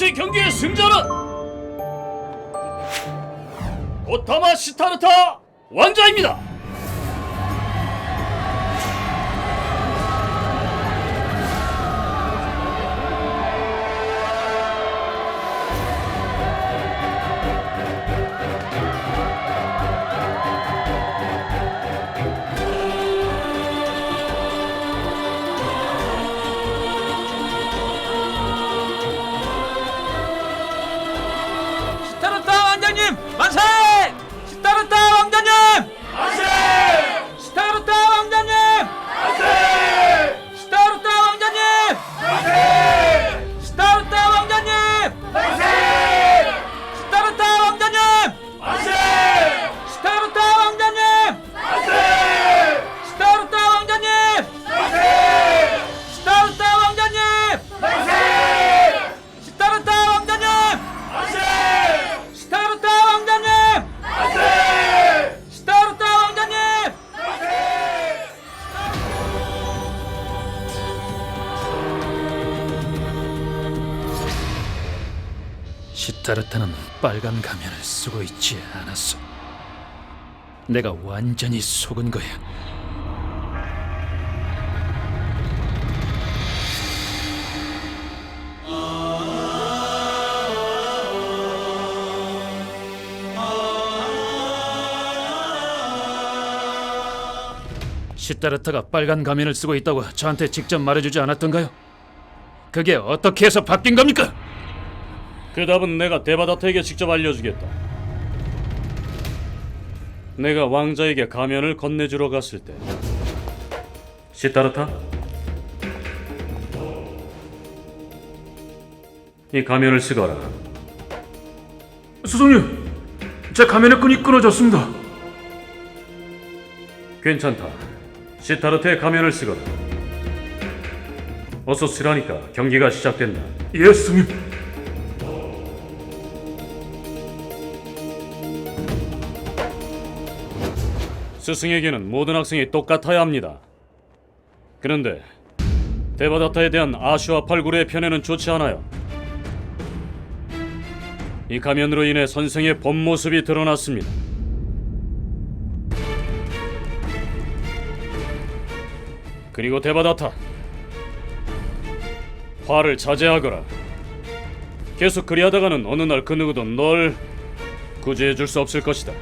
번째 경기의 승자는 고타마 시타르타 왕자입니다. 시타르타는 빨간 가면을 쓰고 있지 않았어. 내가 완전히 속은 거야. 시타르타가 빨간 가면을 쓰고 있다고 저한테 직접 말해주지 않았던가요? 그게 어떻게 해서 바뀐 겁니까? 그 답은 내가 데바다트에게 직접 알려주겠다. 내가 왕자에게 가면을 건네주러 갔을 때 시타르타 이 가면을 쓰거라 수송님, 제 가면의 끈이 끊어졌습니다. 괜찮다 시타르트의 가면을 쓰거라 어서 쓰라니까 경기가 시작된다 예, 스님. 스승에게는 모든 학생이 똑같아야 합니다. 그런데 데바다타에 대한 아슈와 팔구르의 편애는 좋지 않아요. 이 가면으로 인해 선생의 본 모습이 드러났습니다. 그리고 데바다타 화를 자제하거라. 계속 그리하다가는 어느 날 그 누구도 널 구제해 줄 수 없을 것이다.